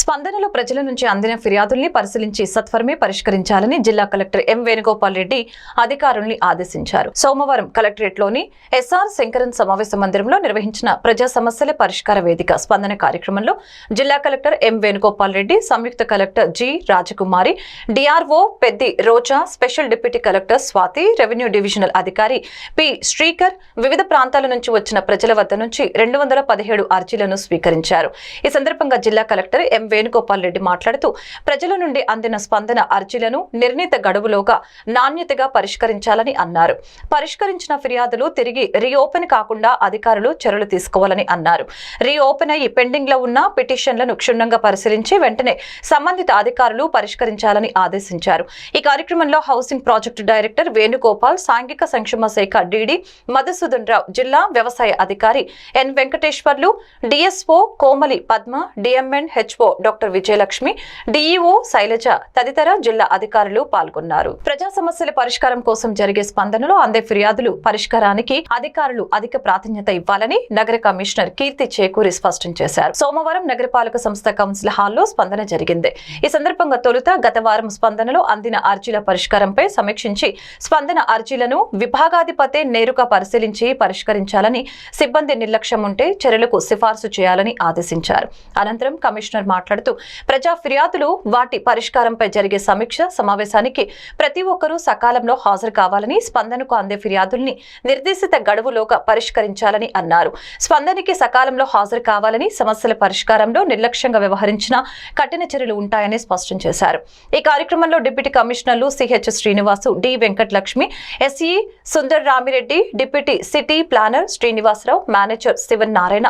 స్పందనలో ప్రజల నుంచి అందిన ఫిర్యాదుల్ని పరిశీలించి సత్వరమే పరిష్కరించాలని జిల్లా కలెక్టర్ ఎం వేణుగోపాల్ రెడ్డి అధికారుల్ని ఆదేశించారు. సోమవారం కలెక్టరేట్లోని ఎస్ఆర్ శంకరన్ సమావేశ మందిరంలో నిర్వహించిన ప్రజా సమస్యల పరిష్కార వేదిక స్పందన కార్యక్రమంలో జిల్లా కలెక్టర్ ఎం వేణుగోపాల్ రెడ్డి సంయుక్త collector G Rajakumari DRO Peddi Roja special deputy collector Swathi revenue divisional అధికారి పి శ్రీకర్ వివిధ ప్రాంతాల నుంచి వచ్చిన ప్రజల వద్ద నుంచి రెండు వందల పదిహేడు అర్జీలను స్వీకరించారు. ఈ సందర్భంగా జిల్లా కలెక్టర్ ఎం వేణుగోపాల్ రెడ్డి మాట్లాడుతూ ప్రజల నుండి అందిన స్పందన అర్జీలను నిర్ణీత గడువులోగా నాణ్యతగా పరిష్కరించాలని అన్నారు. పరిష్కరించిన ఫిర్యాదులు తిరిగి రీఓపెన్ కాకుండా అధికారులు చర్యలు తీసుకోవాలని అన్నారు. రీఓపెన్ అయ్యి పెండింగ్లో ఉన్న పిటిషన్లను క్షుణ్ణంగా పరిశీలించి వెంటనే సంబంధిత అధికారులు పరిష్కరించాలని ఆదేశించారు. ఈ కార్యక్రమంలో హౌసింగ్ ప్రాజెక్టు డైరెక్టర్ వేణుగోపాల్ సాంఘిక సంక్షేమ శాఖ డీడీ మధుసూదన్ రావు జిల్లా వ్యవసాయ అధికారి N Venkateswarlu DSO Komali Padma DMN HO doctor Vijayalakshmi DEO Sailaja తదితర జిల్లా అధికారులు పాల్గొన్నారు. ప్రజా సమస్యల పరిష్కారం కోసం జరిగే స్పందనలో అందే ఫిర్యాదులు పరిష్కారానికి అధికారులు అధిక ప్రాధాన్యత ఇవ్వాలని నగర కమిషనర్ కీర్తి చేకూరి స్పష్టం చేశారు. సోమవారం నగరపాలక సంస్థ కౌన్సిల్ హాల్లో స్పందన జరిగింది. ఈ సందర్భంగా తొలుత గత వారం స్పందనలో అందిన అర్జీల పరిష్కారంపై సమీక్షించి స్పందన అర్జీలను విభాగాధిపతే నేరుగా పరిశీలించి పరిష్కరించాలని సిబ్బంది నిర్లక్ష్యం ఉంటే చర్యలకు సిఫార్సు చేయాలని ఆదేశించారు. అనంతరం కమిషనర్ మాట్లాడుతూ ప్రజా ఫిర్యాదులు వాటి పరిష్కారంపై జరిగే సమీక్ష సమావేశానికి ప్రతి ఒక్కరూ సకాలంలో హాజరు కావాలని స్పందనకు అందే ఫిర్యాదుల్ని నిర్దేశిత గడువులోగా పరిష్కరించాలని అన్నారు. స్పందనకి సకాలంలో హాజరు కావాలని సమస్యల పరిష్కారంలో నిర్లక్ష్యంగా వ్యవహరించిన కఠిన చర్యలు ఉంటాయని స్పష్టం చేశారు. ఈ కార్యక్రమంలో డిప్యూటీ కమిషనర్లు CH Srinivasu D Venkatalakshmi SE Sundar Ramireddy deputy city planner Srinivasarao manager Sivan Narayana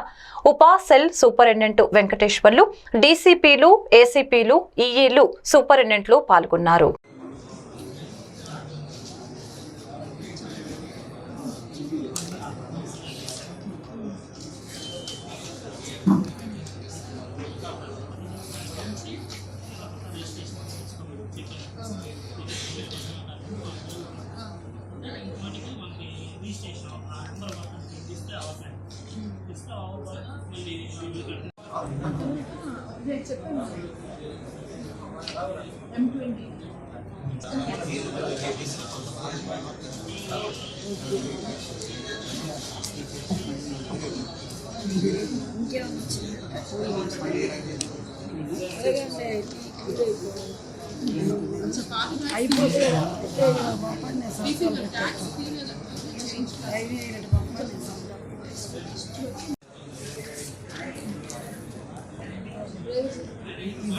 ఉపా cell superintendent Venkateswarlu డీసీపీలు ఏసీపీలు ఈఈలు సూపరింటెండెంట్లు పాల్గొన్నారు. M20. I'm going. I'm going.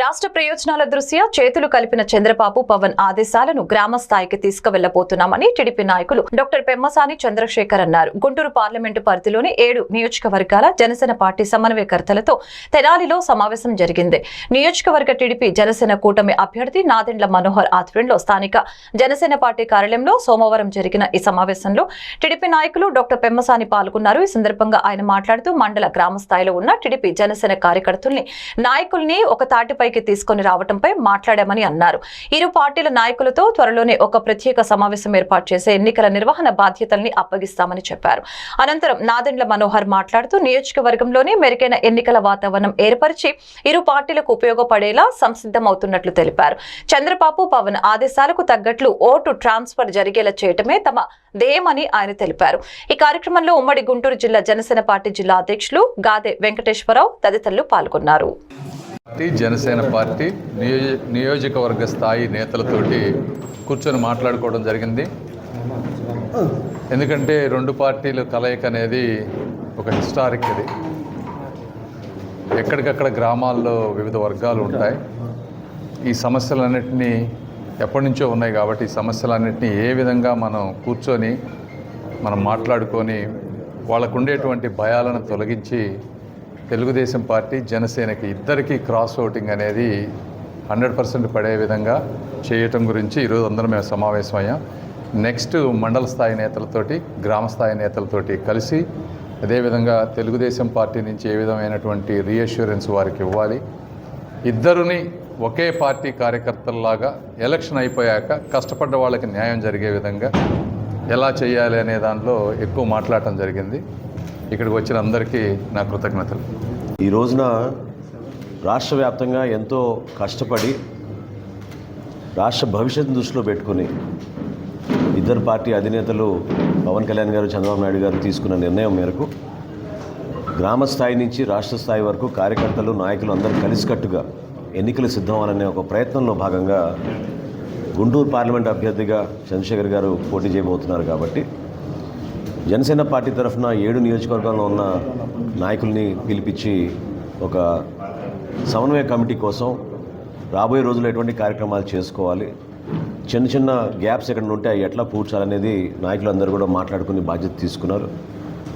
రాష్ట్ర ప్రయోజనాల దృష్ట్యా చేతులు కలిపిన చంద్రబాబు పవన్ ఆదేశాలను గ్రామ స్థాయికి తీసుకువెళ్ళబోతున్నామని టీడీపీ నాయకులు డాక్టర్ పెమ్మసాని చంద్రశేఖర్ అన్నారు. గుంటూరు పార్లమెంటు పరిధిలోని ఏడు నియోజకవర్గాల జనసేన పార్టీ సమన్వయకర్తలతో తెనాలిలో సమావేశం జరిగింది. నియోజకవర్గ టీడీపీ జనసేన కూటమి అభ్యర్థి నాదెండ్ల మనోహర్ ఆధ్వర్యంలో స్థానిక జనసేన పార్టీ కార్యాలయంలో సోమవారం జరిగిన ఈ సమావేశంలో టీడీపీ నాయకులు డాక్టర్ పెమ్మసాని పాల్గొన్నారు. ఈ సందర్భంగా ఆయన మాట్లాడుతూ మండల గ్రామ స్థాయిలో ఉన్న టీడీపీ జనసేన కార్యకర్తల్ని నాయకుల్ని ఒక తెరపైకి తీసుకొని రావడంపై మాట్లాడామని అన్నారు. ఇరు పార్టీల నాయకులతో త్వరలోనే ఒక ప్రత్యేక సమావేశం ఏర్పాటు చేసే ఎన్నికల నిర్వహణ బాధ్యతల్ని అప్పగిస్తామని చెప్పారు. అనంతరం నాదెండ్ల మనోహర్ మాట్లాడుతూ నియోజకవర్గంలోనే మెరుగైన ఎన్నికల వాతావరణం ఏర్పరిచి ఇరు పార్టీలకు ఉపయోగపడేలా సంసిద్ధమవుతున్నట్లు తెలిపారు. చంద్రబాబు పవన్ ఆదేశాలకు తగ్గట్లు ఓటు ట్రాన్స్ఫర్ జరిగేలా చేయటమే తమ ధ్యేయమని ఆయన తెలిపారు. ఈ కార్యక్రమంలో ఉమ్మడి గుంటూరు జిల్లా జనసేన పార్టీ జిల్లా అధ్యక్షులు గాదే వెంకటేశ్వరరావు తదితరులు పాల్గొన్నారు. పార్టీ జనసేన పార్టీ నియోజ నియోజకవర్గ స్థాయి నేతలతోటి కూర్చొని మాట్లాడుకోవడం జరిగింది. ఎందుకంటే రెండు పార్టీల కలయిక అనేది ఒక హిస్టారిక్ ఇది. ఎక్కడికక్కడ గ్రామాల్లో వివిధ వర్గాలు ఉంటాయి. ఈ సమస్యలన్నింటినీ ఎప్పటి నుంచో ఉన్నాయి కాబట్టి ఈ సమస్యలన్నింటినీ ఏ విధంగా మనం కూర్చొని మనం మాట్లాడుకొని వాళ్ళకు ఉండేటువంటి భయాలను తొలగించి తెలుగుదేశం పార్టీ జనసేనకి ఇద్దరికీ క్రాస్ ఓటింగ్ అనేది హండ్రెడ్ పర్సెంట్ పడే విధంగా చేయటం గురించి ఈరోజు అందరం మేము సమావేశమయ్యాం. నెక్స్ట్ మండల స్థాయి నేతలతోటి గ్రామ స్థాయి నేతలతోటి కలిసి అదేవిధంగా తెలుగుదేశం పార్టీ నుంచి ఏ విధమైనటువంటి రీఅష్యూరెన్స్ వారికి ఇవ్వాలి. ఇద్దరుని ఒకే పార్టీ కార్యకర్తల్లాగా ఎలక్షన్ అయిపోయాక కష్టపడ్డ వాళ్ళకి న్యాయం జరిగే విధంగా ఎలా చేయాలి అనే దానిలో ఎక్కువ మాట్లాడటం జరిగింది. ఇక్కడికి వచ్చిన అందరికీ నా కృతజ్ఞతలు. ఈ రోజున రాష్ట్ర వ్యాప్తంగా ఎంతో కష్టపడి రాష్ట్ర భవిష్యత్తు దృష్టిలో పెట్టుకుని ఇద్దరు పార్టీ అధినేతలు పవన్ కళ్యాణ్ గారు చంద్రబాబు నాయుడు గారు తీసుకున్న నిర్ణయం మేరకు గ్రామ స్థాయి నుంచి రాష్ట్ర స్థాయి వరకు కార్యకర్తలు నాయకులు అందరూ కలిసికట్టుగా ఎన్నికలు సిద్ధమవ్వాలనే ఒక ప్రయత్నంలో భాగంగా గుంటూరు పార్లమెంట్ అభ్యర్థిగా చంద్రశేఖర్ గారు పోటీ చేయబోతున్నారు కాబట్టి జనసేన పార్టీ తరఫున ఏడు నియోజకవర్గాల్లో ఉన్న నాయకుల్ని పిలిపించి ఒక సమన్వయ కమిటీ కోసం రాబోయే రోజుల్లో ఎటువంటి కార్యక్రమాలు చేసుకోవాలి? చిన్న చిన్న గ్యాప్స్ ఎక్కడ ఉంటే అవి ఎట్లా పూడ్చాలనేది నాయకులందరూ కూడా మాట్లాడుకుని బాధ్యత తీసుకున్నారు.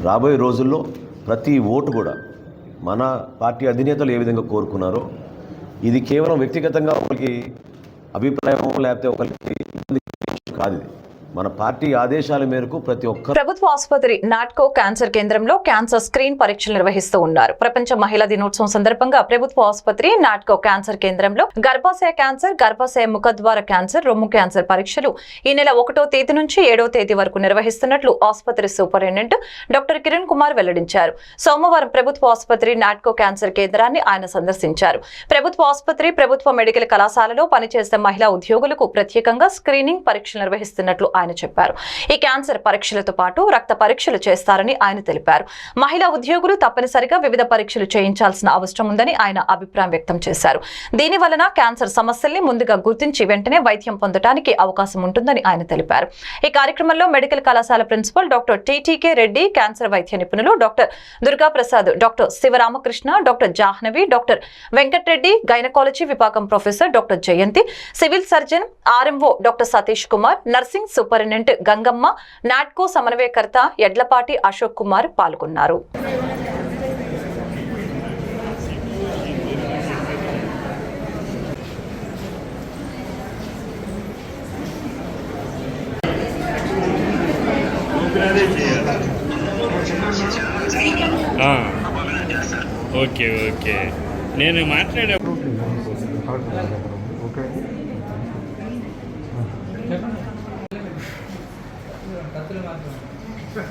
రాబోయే రోజుల్లో ప్రతి ఓటు కూడా మన పార్టీ అధినేతలు ఏ విధంగా కోరుకున్నారో ఇది కేవలం వ్యక్తిగతంగా ఒకరికి అభిప్రాయం లేకపోతే ఒకరికి కాదు ఇది. మన పార్టీ ఆదేశాల మేరకు ప్రతి ఒక్క ప్రభుత్వ ఆసుపత్రి నాట్కో క్యాన్సర్ కేంద్రంలో క్యాన్సర్ స్క్రీన్ పరీక్షలు నిర్వహిస్తూ ఉన్నారు. ప్రపంచ మహిళా దినోత్సవం సందర్భంగా ప్రభుత్వ ఆసుపత్రి నాట్కో క్యాన్సర్ కేంద్రంలో గర్భాశయ క్యాన్సర్ గర్భాశయ ముఖద్వార క్యాన్సర్ రొమ్ము క్యాన్సర్ పరీక్షలు ఈ నెల ఒకటో తేదీ నుంచి ఏడో తేదీ వరకు నిర్వహిస్తున్నట్లు ఆసుపత్రి సూపరింటెండెంట్ డాక్టర్ కిరణ్ కుమార్ వెల్లడించారు. సోమవారం ప్రభుత్వ ఆసుపత్రి నాట్కో క్యాన్సర్ కేంద్రాన్ని ఆయన సందర్శించారు. ప్రభుత్వ ఆసుపత్రి ప్రభుత్వ మెడికల్ కళాశాలలో పనిచేసే మహిళా ఉద్యోగులకు ప్రత్యేకంగా స్క్రీనింగ్ పరీక్షలు నిర్వహిస్తున్నట్లు ఆయన చెప్పారు. ఈ క్యాన్సర్ పరీక్షలతో పాటు రక్త పరీక్షలు చేస్తారని ఆయన తెలిపారు. మహిళా ఉద్యోగులు తప్పనిసరిగా వివిధ పరీక్షలు చేయించాల్సిన అవసరం ఉందని ఆయన అభిప్రాయం వ్యక్తం చేశారు. దీని వలన క్యాన్సర్ సమస్యల్ని ముందుగా గుర్తించి వెంటనే వైద్యం పొందడానికి అవకాశం ఉంటుందని ఆయన తెలిపారు. ఈ కార్యక్రమంలో మెడికల్ కళాశాల principal doctor TTK Reddy cancer వైద్య నిపుణులు doctor Durgaprasad doctor Sivaramakrishna doctor Jahnavi doctor Venkatareddy gynaecology విభాగం professor doctor Jayanthi civil surgeon RMO doctor Satish Kumar nursing superintendent Gangamma Natco సమన్వయకర్త ఎడ్లపాటి అశోక్ కుమార్ పాల్గొన్నారు. Okay okay. నేను మాట్లాడే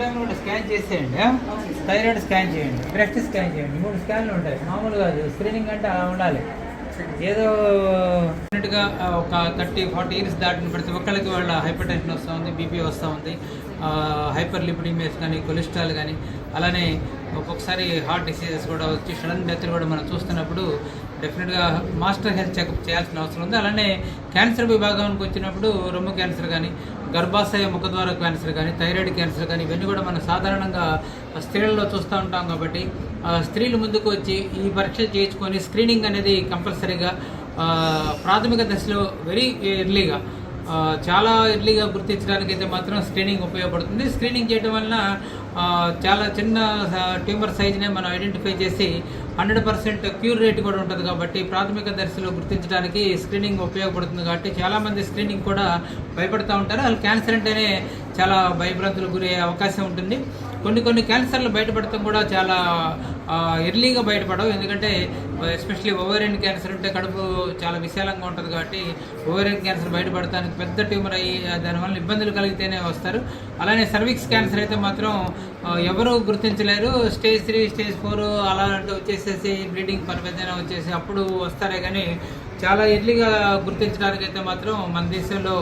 ఎప్పుడైనా కూడా స్కాన్ చేసేయండి థైరాయిడ్ స్కాన్ చేయండి బ్రెస్ట్ స్కాన్ చేయండి. మూడు స్కాన్లు ఉంటాయి. మామూలు కాదు స్క్రీనింగ్ అంటే అలా ఉండాలి. ఏదో డెఫినెట్గా ఒక థర్టీ ఫార్టీ ఇయర్స్ దాటిన ప్రతి ఒక్కరికి వాళ్ళ హైపర్ టెన్షన్ వస్తూ ఉంది బీపీ వస్తూ ఉంది. హైపర్ లిపిడిమియస్ కానీ కొలెస్ట్రాల్ కానీ అలానే ఒక్కొక్కసారి హార్ట్ డిసీజెస్ కూడా వచ్చి సడన్ డెత్లు కూడా మనం చూస్తున్నప్పుడు డెఫినెట్గా మాస్టర్ హెల్త్ చెకప్ చేయాల్సిన అవసరం ఉంది. అలానే క్యాన్సర్ విభాగానికి వచ్చినప్పుడు రొమ్ము క్యాన్సర్ కానీ గర్భాశయ ముఖద్వార క్యాన్సర్ కానీ థైరాయిడ్ క్యాన్సర్ కానీ ఇవన్నీ కూడా మనం సాధారణంగా స్త్రీలలో చూస్తూ ఉంటాం కాబట్టి స్త్రీలు ముందుకు వచ్చి ఈ పరీక్ష చేయించుకొని స్క్రీనింగ్ అనేది కంపల్సరీగా ప్రాథమిక దశలో వెరీ ఎర్లీగా చాలా ఎర్లీగా గుర్తించడానికి అయితే మాత్రం స్క్రీనింగ్ ఉపయోగపడుతుంది. స్క్రీనింగ్ చేయడం వలన చాలా చిన్న ట్యూమర్ సైజ్నే మనం ఐడెంటిఫై చేసి హండ్రెడ్ పర్సెంట్ క్యూర్ రేట్ కూడా ఉంటుంది కాబట్టి ప్రాథమిక దశలో గుర్తించడానికి స్క్రీనింగ్ ఉపయోగపడుతుంది కాబట్టి చాలామంది స్క్రీనింగ్ కూడా భయపడుతూ ఉంటారు. వాళ్ళు క్యాన్సర్ అంటేనే చాలా భయభ్రాంతులకు గురయ్యే అవకాశం ఉంటుంది. కొన్ని కొన్ని క్యాన్సర్లు బయటపడటం కూడా చాలా ఎర్లీగా బయటపడవు. ఎందుకంటే ఎస్పెషల్లీ ఓవేరియన్ క్యాన్సర్ ఉంటే కడుపు చాలా విశాలంగా ఉంటుంది కాబట్టి ఓవేరియన్ క్యాన్సర్ బయటపడటానికి పెద్ద ట్యూమర్ అయ్యి దానివల్ల ఇబ్బందులు కలిగితేనే వస్తారు. అలానే సర్వీక్స్ క్యాన్సర్ అయితే మాత్రం ఎవరూ ఎవరు గుర్తించలేరు. స్టేజ్ త్రీ స్టేజ్ ఫోర్ అలాంటి వచ్చేసేసి బ్లీడింగ్ పరిపెద్దన వచ్చేసి అప్పుడు వస్తారే కానీ చాలా ఎర్లీగా గుర్తించడానికి అయితే మాత్రం మన దేశంలో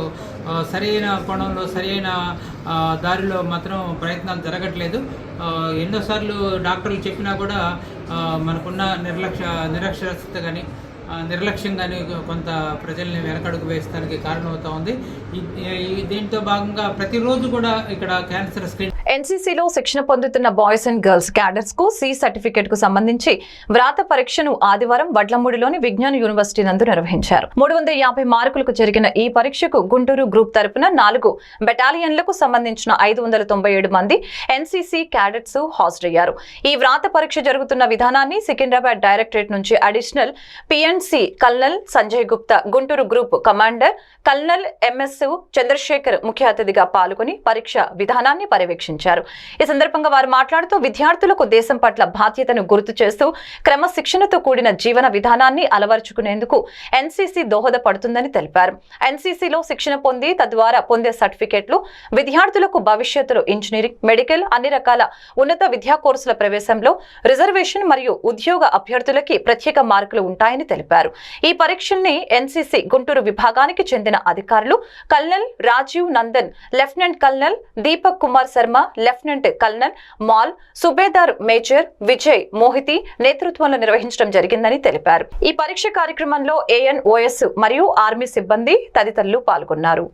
సరైన కోణంలో సరైన దారిలో మాత్రం ప్రయత్నాలు జరగట్లేదు. ఎన్నోసార్లు డాక్టర్లు చెప్పినా కూడా మనకున్న నిర్లక్ష్య నిరక్షరస్యత కానీ నిర్లక్ష్యం కానీ కొంత ప్రజల్ని వెనకడుగు వేయడానికి కారణమవుతా ఉంది. దీంతో భాగంగా ప్రతిరోజు కూడా ఇక్కడ క్యాన్సర్ స్క్రీన్ ఎన్సీసీలో శిక్షణ పొందుతున్న బాయ్స్ అండ్ గర్ల్స్ క్యాడర్స్కు సి సర్టిఫికేట్కు సంబంధించి వ్రాత పరీక్షను ఆదివారం వడ్లమూడిలోని విజ్ఞాన యూనివర్సిటీ నందు నిర్వహించారు. మూడు వందల యాభై మార్కులకు జరిగిన ఈ పరీక్షకు గుంటూరు గ్రూప్ తరపున నాలుగు బెటాలియన్లకు సంబంధించిన ఐదు వందల తొంభై ఏడు మంది ఎన్సీసీ క్యాడెట్స్ హాజరయ్యారు. ఈ వ్రాత పరీక్ష జరుగుతున్న విధానాన్ని సికింద్రాబాద్ డైరెక్టరేట్ నుంచి additional PNC colonel Sanjay Gupta Guntur group commander colonel MS Chandrasekhar ముఖ్య అతిథిగా పాల్గొని పరీక్ష విధానాన్ని పర్యవేక్షించారు. ఈ సందర్భంగా వారు మాట్లాడుతూ విద్యార్థులకు దేశం పట్ల బాధ్యతను గుర్తు చేస్తూ క్రమశిక్షణతో కూడిన జీవన విధానాన్ని అలవరుచుకునేందుకు ఎన్సీసీ దోహదపడుతుందని తెలిపారు. ఎన్సీసీలో శిక్షణ పొంది తద్వారా పొందే సర్టిఫికెట్లు విద్యార్థులకు భవిష్యత్తులో ఇంజనీరింగ్ మెడికల్ అన్ని రకాల ఉన్నత విద్యా కోర్సుల ప్రవేశంలో రిజర్వేషన్ మరియు ఉద్యోగ అభ్యర్థులకి ప్రత్యేక మార్కులు ఉంటాయని తెలిపారు. ఈ పరీక్షల్ని ఎన్సీసీ గుంటూరు విభాగానికి చెందిన అధికారులు colonel Rajeev Nandan lieutenant colonel Deepak Kumar Sharma lieutenant colonel Mal subedar major Vijay Mohiti నేతృత్వంలో నిర్వహించడం జరిగిందని తెలిపారు. ఈ పరీక్ష కార్యక్రమంలో ఏఎన్ఓఎస్ మరియు ఆర్మీ సిబ్బంది తదితరులు పాల్గొన్నారు.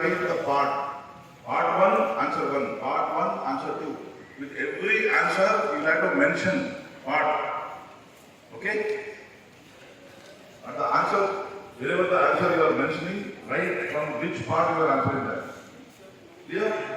Write the part. Part one, answer one. Part one, answer two. With every answer, you have to mention part. Okay? And the answer, wherever the answer you are mentioning, write from which part you are answering that. Clear?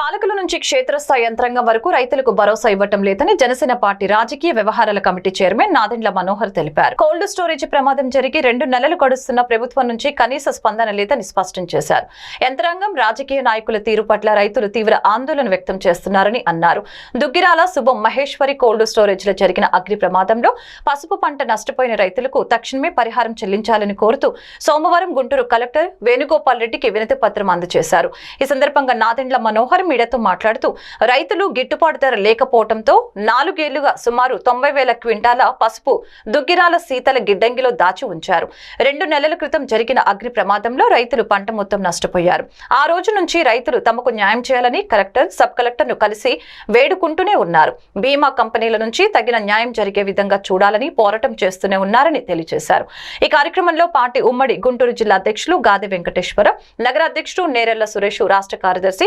పాలకుల నుంచి క్షేత్రస్థాయి యంత్రాంగం వరకు రైతులకు భరోసా ఇవ్వటం లేదని Janasena party రాజకీయ వ్యవహారాల కమిటీ చైర్మన్ నాదెండ్ల మనోహర్ తెలిపారు. కోల్డ్ స్టోరేజ్ ప్రమాదం జరిగి రెండు నెలలు గడుస్తున్న ప్రభుత్వం నుంచి కనీస స్పందన లేదని స్పష్టం చేశారు. యంత్రాంగం రాజకీయ నాయకుల తీరు పట్ల రైతులు తీవ్ర ఆందోళన వ్యక్తం చేస్తున్నారని అన్నారు. దుగ్గిరాల శుభం మహేశ్వరి కోల్డ్ స్టోరేజ్లో జరిగిన అగ్ని ప్రమాదంలో పసుపు పంట నష్టపోయిన రైతులకు తక్షణమే పరిహారం చెల్లించాలని కోరుతూ సోమవారం గుంటూరు కలెక్టర్ వేణుగోపాల్ రెడ్డికి వినతి పత్రం అందజేశారు. ఈ సందర్భంగా నాదెండ్ల మనోహర్ మీడియాతో మాట్లాడుతూ రైతులు గిట్టుబాటు ధర లేకపోవడంతో నాలుగేళ్ళుగా సుమారు తొంభై వేల క్వింటాల పసుపు దుగ్గిరాల శీతల గిడ్డంగిలో దాచి ఉంచారు. రెండు నెలల క్రితం జరిగిన అగ్ని ప్రమాదంలో రైతులు పంట మొత్తం నష్టపోయారు. ఆ రోజు నుంచి రైతులు తమకు న్యాయం చేయాలని కలెక్టర్ సబ్ కలెక్టర్ను కలిసి వేడుకుంటూనే ఉన్నారు. బీమా కంపెనీల నుంచి తగిన న్యాయం జరిగే విధంగా చూడాలని పోరాటం చేస్తూనే ఉన్నారని తెలియజేశారు. ఈ కార్యక్రమంలో పార్టీ ఉమ్మడి గుంటూరు జిల్లా అధ్యక్షులు గాది వెంకటేశ్వర నగర అధ్యక్షుడు నేరెళ్ళ సురేష్ రాష్ట్ర కార్యదర్శి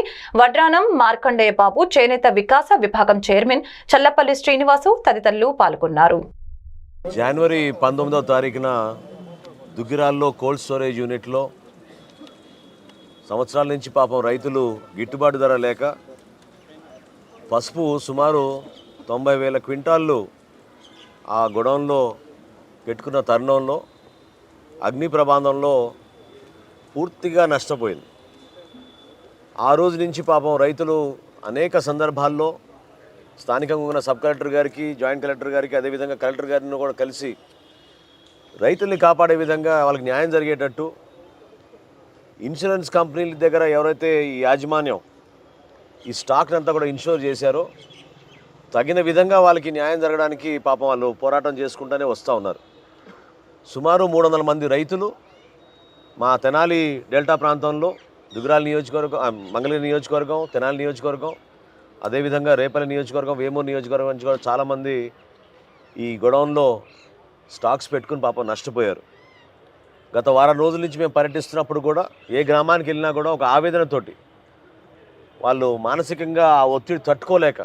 వడ్రానం మార్కండేయ బాబు చేనేత వికాస విభాగం చైర్మన్ చల్లపల్లి శ్రీనివాసు తదితరులు పాల్గొన్నారు. జనవరి పంతొమ్మిదవ తారీఖున దుగ్గిరాల్లో కోల్డ్ స్టోరేజ్ యూనిట్లో సంవత్సరాల నుంచి పాపం రైతులు గిట్టుబాటు ధర లేక పసుపు సుమారు తొంభై వేల క్వింటాళ్ళు ఆ గొడవంలో పెట్టుకున్న తరుణంలో అగ్ని ప్రమాదంలో పూర్తిగా నష్టపోయింది. ఆ రోజు నుంచి పాపం రైతులు అనేక సందర్భాల్లో స్థానికంగా ఉన్న సబ్ కలెక్టర్ గారికి జాయింట్ కలెక్టర్ గారికి అదేవిధంగా కలెక్టర్ గారిని కూడా కలిసి రైతుల్ని కాపాడే విధంగా వాళ్ళకి న్యాయం జరిగేటట్టు ఇన్సూరెన్స్ కంపెనీల దగ్గర ఎవరైతే ఈ యాజమాన్యం ఈ స్టాక్ని అంతా కూడా ఇన్షూర్ చేశారో తగిన విధంగా వాళ్ళకి న్యాయం జరగడానికి పాపం వాళ్ళు పోరాటం చేసుకుంటూనే వస్తూ ఉన్నారు. సుమారు మూడు వందల మంది రైతులు మా తెనాలి డెల్టా ప్రాంతంలో దుగురాల నియోజకవర్గం మంగళగిరి నియోజకవర్గం తెనాలి నియోజకవర్గం అదేవిధంగా రేపల్లి నియోజకవర్గం వేమూరు నియోజకవర్గం నుంచి కూడా చాలామంది ఈ గొడౌన్లో స్టాక్స్ పెట్టుకుని పాపం నష్టపోయారు. గత వారం రోజుల నుంచి మేము పర్యటిస్తున్నప్పుడు కూడా ఏ గ్రామానికి వెళ్ళినా కూడా ఒక ఆవేదనతోటి వాళ్ళు మానసికంగా ఆ ఒత్తిడి తట్టుకోలేక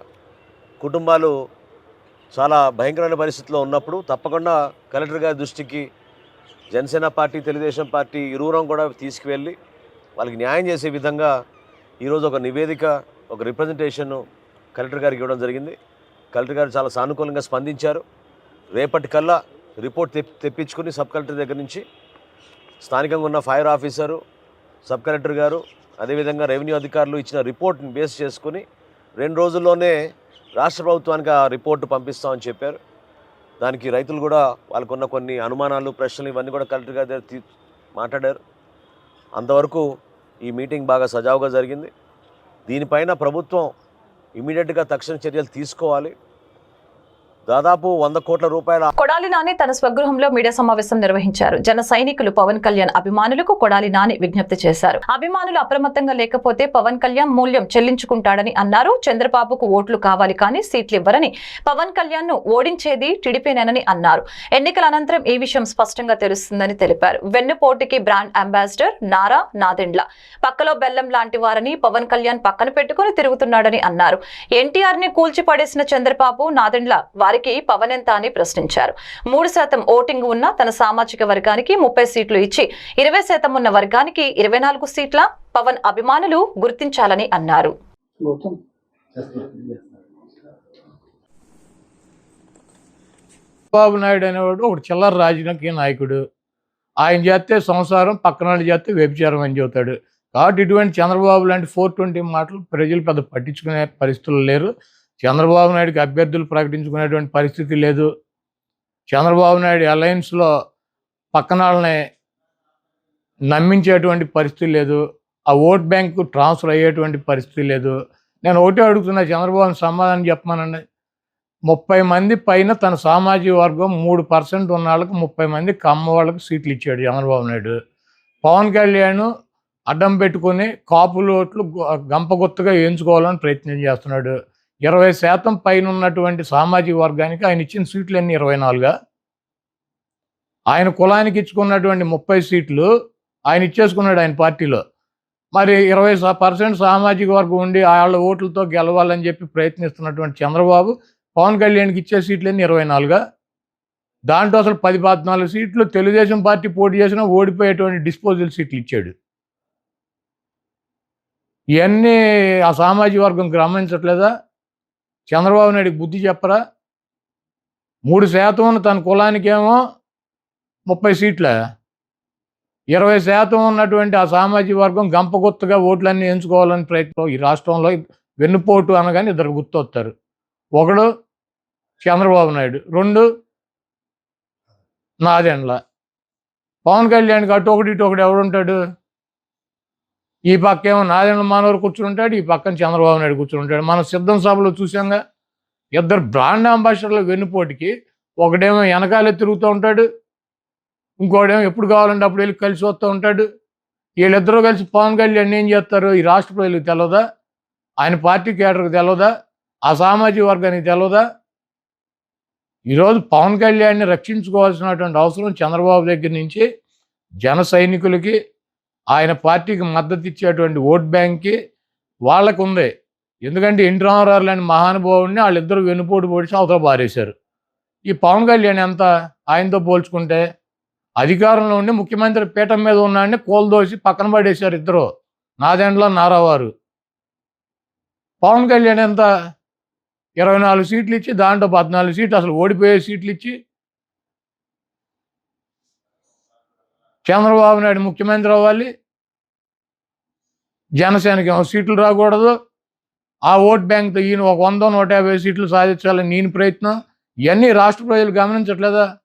కుటుంబాలు చాలా భయంకరమైన పరిస్థితిలో ఉన్నప్పుడు తప్పకుండా కలెక్టర్ గారి దృష్టికి జనసేన పార్టీ తెలుగుదేశం పార్టీ ఇరువురం కూడా తీసుకువెళ్ళి వాళ్ళకి న్యాయం చేసే విధంగా ఈరోజు ఒక నివేదిక ఒక రిప్రజెంటేషన్ కలెక్టర్ గారికి ఇవ్వడం జరిగింది. కలెక్టర్ గారు చాలా సానుకూలంగా స్పందించారు. రేపటి కల్లా రిపోర్ట్ తెప్పించుకుని సబ్ కలెక్టర్ దగ్గర నుంచి స్థానికంగా ఉన్న ఫైర్ ఆఫీసరు సబ్ కలెక్టర్ గారు అదేవిధంగా రెవెన్యూ అధికారులు ఇచ్చిన రిపోర్ట్ని బేస్ చేసుకుని రెండు రోజుల్లోనే రాష్ట్ర ప్రభుత్వానికి ఆ రిపోర్టు పంపిస్తామని చెప్పారు. దానికి రైతులు కూడా వాళ్ళకున్న కొన్ని అనుమానాలు ప్రశ్నలు ఇవన్నీ కూడా కలెక్టర్ గారి దగ్గర మాట్లాడారు. అంతవరకు ఈ మీటింగ్ బాగా సజావుగా జరిగింది. దీనిపైన ప్రభుత్వం ఇమీడియట్గా తక్షణ చర్యలు తీసుకోవాలి. దాదాపు వంద కోట్ల రూపాయల కొడాలి నాని తన స్వగృహంలో మీడియా సమావేశం నిర్వహించారు. జన సైనికులు పవన్ కళ్యాణ్ అభిమానులకు కొడాలి నాని విజ్ఞప్తి చేశారు. అభిమానులు అప్రమత్తంగా లేకపోతే పవన్ కళ్యాణ్ మూల్యం చెల్లించుకుంటాడని అన్నారు. చంద్రబాబుకు ఓట్లు కావాలి కానీ సీట్లు ఇవ్వరని పవన్ కళ్యాణ్ను ఓడించేది టీడీపీనేనని అన్నారు. ఎన్నికల అనంతరం ఈ విషయం స్పష్టంగా తెలుస్తుందని తెలిపారు. వెన్నుపోటుకి బ్రాండ్ అంబాసిడర్ నారా నాదెండ్ల. పక్కలో బెల్లం లాంటి వారని పవన్ కళ్యాణ్ పక్కన పెట్టుకుని తిరుగుతున్నాడని అన్నారు. ఎన్టీఆర్ని కూల్చిపడేసిన చంద్రబాబు నాదెండ్ల వారికి పవన్ ఎంత అని ప్రశ్నించారు. మూడు శాతం ఓటింగ్ ఉన్న తన సామాజిక వర్గానికి ముప్పై సీట్లు ఇచ్చి ఇరవై శాతం ఉన్న వర్గానికి ఇరవై నాలుగు సీట్ల పవన్ అభిమానులు గుర్తించాలని అన్నారు. బాబు నాయుడు అనేవాడు ఒకటి చిల్లర రాజకీయ నాయకుడు. ఆయన చేస్తే సంసారం పక్కన వాళ్ళు చేస్తే వ్యభిచారం అని చెబుతాడు. కాబట్టి ఇటువంటి చంద్రబాబు లాంటి ఫోర్ ట్వంటీ మాటలు ప్రజలు పెద్ద పట్టించుకునే పరిస్థితులు లేరు. చంద్రబాబు నాయుడుకి అభ్యర్థులు ప్రకటించుకునేటువంటి పరిస్థితి లేదు. చంద్రబాబు నాయుడు అలయన్స్లో పక్కన వాళ్ళని నమ్మించేటువంటి పరిస్థితి లేదు. ఆ ఓట్ బ్యాంకు ట్రాన్స్ఫర్ అయ్యేటువంటి పరిస్థితి లేదు. నేను ఒకటే అడుగుతున్నా చంద్రబాబుని సమాధానం చెప్పమానండి. ముప్పై మంది పైన తన సామాజిక వర్గం మూడు పర్సెంట్ ఉన్న వాళ్ళకి ముప్పై మంది కమ్మ వాళ్ళకి సీట్లు ఇచ్చాడు చంద్రబాబు నాయుడు. పవన్ కళ్యాణ్ అడ్డం పెట్టుకొని కాపులు ఓట్లు గు- గంపగుత్తగా ప్రయత్నం చేస్తున్నాడు. ఇరవై శాతం పైన ఉన్నటువంటి సామాజిక వర్గానికి ఆయన ఇచ్చిన సీట్లు అన్నీ ఇరవై నాలుగా. ఆయన కులానికి ఇచ్చుకున్నటువంటి ముప్పై సీట్లు ఆయన ఇచ్చేసుకున్నాడు ఆయన పార్టీలో. మరి ఇరవై పర్సెంట్ సామాజిక వర్గం ఉండి వాళ్ళ ఓట్లతో గెలవాలని చెప్పి ప్రయత్నిస్తున్నటువంటి చంద్రబాబు పవన్ కళ్యాణ్కి ఇచ్చే సీట్లన్నీ ఇరవై నాలుగా. దాంట్లో అసలు పది పద్నాలుగు సీట్లు తెలుగుదేశం పార్టీ పోటీ చేసినా ఓడిపోయేటువంటి డిస్పోజల్ సీట్లు ఇచ్చాడు. ఇవన్నీ ఆ సామాజిక వర్గం గమనించట్లేదా? చంద్రబాబు నాయుడికి బుద్ధి చెప్పరా? మూడు శాతం ఉన్న తన కులానికేమో ముప్పై సీట్ల. ఇరవై శాతం ఉన్నటువంటి ఆ సామాజిక వర్గం గంపగుత్తగా ఓట్లన్నీ ఎంచుకోవాలని ప్రయత్నం ఈ రాష్ట్రంలో వెన్నుపోటు అనగానే ఇద్దరు గుర్తొస్తారు ఒకడు చంద్రబాబు నాయుడు రెండు నాదెండ్ల. పవన్ కళ్యాణ్కి అటు ఒకటి ఇటు ఒకటి ఎవడుంటాడు ఈ పక్క ఏమో నాదెండ్ల మానవరు కూర్చుంటాడు ఈ పక్కన చంద్రబాబు నాయుడు కూర్చుంటాడు మనం సిద్ధం సభలో చూసాంగా ఇద్దరు బ్రాండ్ అంబాసిడర్ల వెన్నుపోటికి ఒకడేమో వెనకాలే తిరుగుతూ ఉంటాడు ఇంకోడేమో ఎప్పుడు కావాలంటే అప్పుడు వెళ్ళి కలిసి వస్తూ ఉంటాడు. వీళ్ళిద్దరూ కలిసి పవన్ కళ్యాణ్ ఏం చేస్తారు ఈ రాష్ట్ర ప్రజలకు తెలియదా ఆయన పార్టీ కేటర్కి తెలియదా ఆ సామాజిక వర్గానికి తెలియదా ఈరోజు పవన్ కళ్యాణ్ని రక్షించుకోవాల్సినటువంటి అవసరం చంద్రబాబు దగ్గర నుంచి జన సైనికులకి ఆయన పార్టీకి మద్దతు ఇచ్చేటువంటి ఓట్ బ్యాంక్కి వాళ్ళకు ఉంది ఎందుకంటే ఎన్టీ రామారావు లాంటి మహానుభావుడిని వాళ్ళిద్దరూ వెనుపోటు పొడిచి అవతల పారేశారు. ఈ పవన్ కళ్యాణ్ ఎంత ఆయనతో పోల్చుకుంటే అధికారంలో ఉండి ముఖ్యమంత్రి పీఠం మీద ఉన్నాడని కోల్దోసి పక్కన పడేశారు ఇద్దరు నాదెండ్ల నారావారు. పవన్ కళ్యాణ్ ఎంత ఇరవై నాలుగు సీట్లు ఇచ్చి దాంట్లో పద్నాలుగు సీట్లు అసలు ఓడిపోయే సీట్లు ఇచ్చి చంద్రబాబు నాయుడు ముఖ్యమంత్రి అవ్వాలి. జనసేనకి సీట్లు రాకూడదు. ఆ ఓట్ బ్యాంక్తో ఈయన ఒక వంద నూట యాభై సీట్లు సాధించాలని నేను ప్రయత్నం. ఇవన్నీ రాష్ట్ర ప్రజలు గమనించట్లేదా?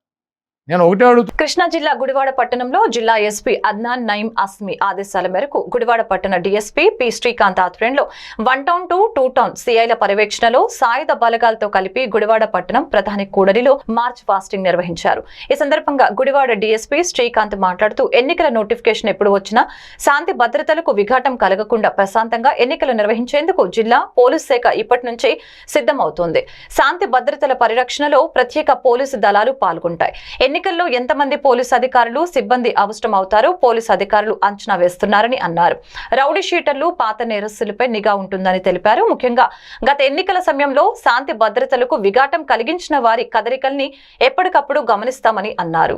నేను ఒకటే అడుగుతున్నా కృష్ణా జిల్లా గుడివాడ పట్టణంలో జిల్లా ఎస్పీ అద్నాన్ నయీం అస్మి ఆదేశాల మేరకు గుడివాడ పట్టణ డీఎస్పీ పి శ్రీకాంత్ ఆధ్వర్యంలో one town to two town సిఐల పర్యవేక్షణలో సాయుధ బలగాలతో కలిపి గుడివాడ పట్టణం ప్రధాని కూడలిలో మార్చ్ ఫాస్టింగ్ నిర్వహించారు. ఈ సందర్భంగా గుడివాడ డీఎస్పీ శ్రీకాంత్ మాట్లాడుతూ ఎన్నికల నోటిఫికేషన్ ఎప్పుడు వచ్చినా శాంతి భద్రతలకు విఘాటం కలగకుండా ప్రశాంతంగా ఎన్నికలు నిర్వహించేందుకు జిల్లా పోలీస్ శాఖ ఇప్పటి నుంచే సిద్ధమవుతోంది. శాంతి భద్రతల పరిరక్షణలో ప్రత్యేక పోలీసు దళాలు పాల్గొంటాయి. ఎన్నికల్లో ఎంతమంది పోలీసు అధికారులు సిబ్బంది అవసరం అవుతారో పోలీసు అధికారులు అంచనా వేస్తున్నారని అన్నారు. రౌడీ షీటర్లు పాత నేరస్తులపై నిఘా ఉంటుందని తెలిపారు. ముఖ్యంగా గత ఎన్నికల సమయంలో శాంతి భద్రతలకు విఘాటం కలిగించిన వారి కదలికల్ని ఎప్పటికప్పుడు గమనిస్తామని అన్నారు.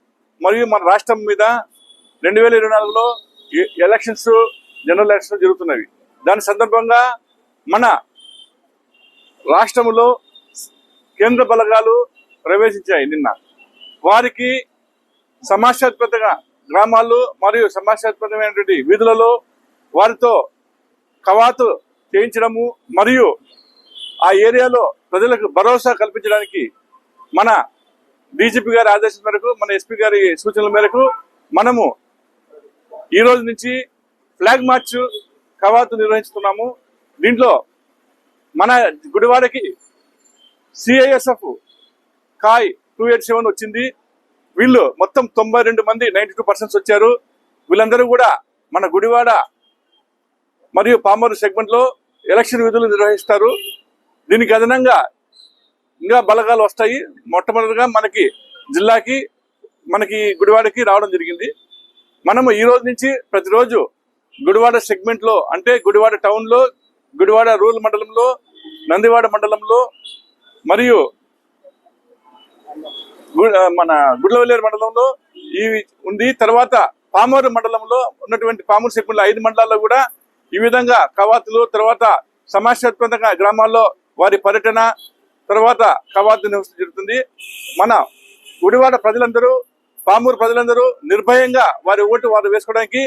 మరియు మన రాష్ట్రం మీద రెండు వేల ఇరవై నాలుగులో ఎ- ఎలక్షన్స్ జనరల్ ఎలక్షన్స్ జరుగుతున్నవి. దాని సందర్భంగా మన రాష్ట్రంలో కేంద్ర బలగాలు ప్రవేశించాయి నిన్న. వారికి సమస్యాత్మకంగా గ్రామాలు మరియు సమస్యాత్మకమైనటువంటి వీధులలో వారితో కవాతు చేయించడము మరియు ఆ ఏరియాలో ప్రజలకు భరోసా కల్పించడానికి మన డీజీపీ గారి ఆదేశం మేరకు మన ఎస్పీ గారి సూచనల మేరకు మనము ఈ రోజు నుంచి ఫ్లాగ్ మార్చ్ కవాతు నిర్వహిస్తున్నాము. దీంట్లో మన గుడివాడకి సిఐఎస్ఎఫ్ కాయ్ టూ ఎయిట్ సెవెన్ వచ్చింది. వీళ్ళు మొత్తం తొంభై రెండు మంది నైన్టీ టూ పర్సెంట్స్ వచ్చారు. వీళ్ళందరూ కూడా మన గుడివాడ మరియు పామరు సెగ్మెంట్లో ఎలక్షన్ విధులు నిర్వహిస్తారు. దీనికి అదనంగా ఇంకా బలగాలు వస్తాయి. మొట్టమొదటిగా మనకి జిల్లాకి మనకి గుడివాడకి రావడం జరిగింది. మనము ఈ రోజు నుంచి ప్రతిరోజు గుడివాడ సెగ్మెంట్లో అంటే గుడివాడ టౌన్లో గుడివాడ రూరల్ మండలంలో నందివాడ మండలంలో మరియు మన గుడ్లవల్లేరు మండలంలో ఈ ఉంది. తర్వాత పామూరు మండలంలో ఉన్నటువంటి పామూరు సెగ్మెంట్లో ఐదు మండలాల్లో కూడా ఈ విధంగా కవాతులు తర్వాత సమస్యాత్మకంగా గ్రామాల్లో వారి పర్యటన తర్వాత కవాతు నివసం జరుగుతుంది. మన గుడివాడ ప్రజలందరూ పామూరు ప్రజలందరూ నిర్భయంగా వారి ఓటు వారు వేసుకోవడానికి